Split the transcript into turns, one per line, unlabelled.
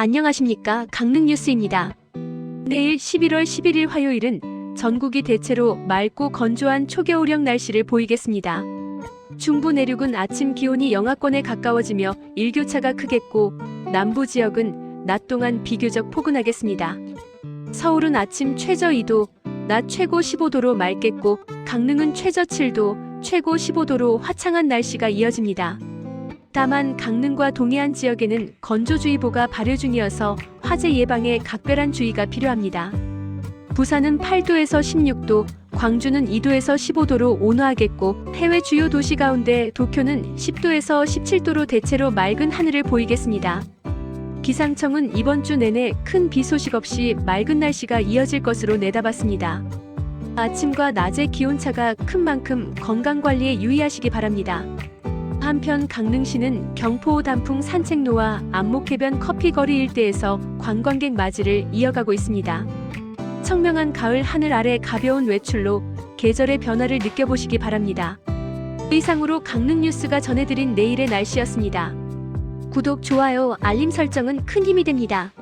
안녕하십니까. 강릉뉴스입니다. 내일 11월 11일 화요일은 전국이 대체로 맑고 건조한 초겨울형 날씨를 보이겠습니다. 중부 내륙은 아침 기온이 영하권에 가까워지며 일교차가 크겠고 남부 지역은 낮 동안 비교적 포근하겠습니다. 서울은 아침 최저 2도, 낮 최고 15도로 맑겠고 강릉은 최저 7도, 최고 15도로 화창한 날씨가 이어집니다. 다만 강릉과 동해안 지역에는 건조주의보가 발효 중이어서 화재 예방에 각별한 주의가 필요합니다. 부산은 8도에서 16도, 광주는 2도에서 15도로 온화하겠고 해외 주요 도시 가운데 도쿄는 10도에서 17도로 대체로 맑은 하늘을 보이겠습니다. 기상청은 이번 주 내내 큰 비 소식 없이 맑은 날씨가 이어질 것으로 내다봤습니다. 아침과 낮의 기온차가 큰 만큼 건강 관리에 유의하시기 바랍니다. 한편 강릉시는 경포 단풍 산책로와 안목해변 커피거리 일대에서 관광객 맞이를 이어가고 있습니다. 청명한 가을 하늘 아래 가벼운 외출로 계절의 변화를 느껴보시기 바랍니다. 이상으로 강릉 뉴스가 전해드린 내일의 날씨였습니다. 구독, 좋아요, 알림 설정은 큰 힘이 됩니다.